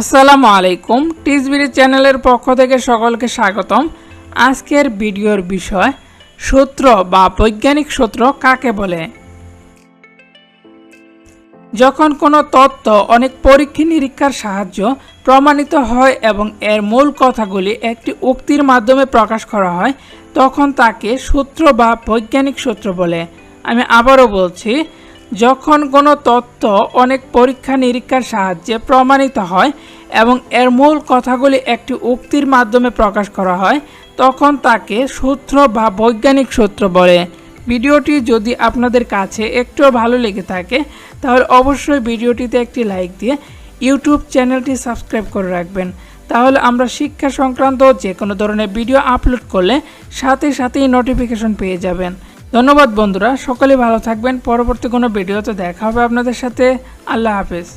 আসসালামু আলাইকুম। টিসবিডি চ্যানেলের পক্ষ থেকে সকলকে স্বাগতম। আজকের ভিডিওর বিষয়, সূত্র বা বৈজ্ঞানিক সূত্র কাকে বলে? যখন কোনো তত্ত্ব অনেক পরীক্ষা নিরীক্ষার সাহায্য প্রমাণিত হয় এবং এর মূল কথাগুলি একটি উক্তির মাধ্যমে প্রকাশ করা হয়, তখন তাকে সূত্র বা বৈজ্ঞানিক সূত্র বলে। আমি আবারও বলছি যখন কোনো তত্ত্ব অনেক পরীক্ষা নিরীক্ষার সাহায্যে প্রমাণিত হয় এবং এর মূল কথাগুলি একটি উক্তির মাধ্যমে প্রকাশ করা হয়, তখন তাকে সূত্র বা বৈজ্ঞানিক সূত্র বলে। ভিডিওটি যদি আপনাদের কাছে একটুও ভালো লেগে থাকে, তাহলে অবশ্যই ভিডিওটিতে একটি লাইক দিয়ে ইউটিউব চ্যানেলটি সাবস্ক্রাইব করে রাখবেন। তাহলে আমরা শিক্ষা সংক্রান্ত যে কোনো ধরনের ভিডিও আপলোড করলে সাথে সাথেই নোটিফিকেশন পেয়ে যাবেন। ধন্যবাদ বন্ধুরা সকলে ভালো থাকবেন পরবর্তী কোনো ভিডিওতে দেখা হবে আপনাদের সাথে। আল্লাহ হাফেজ।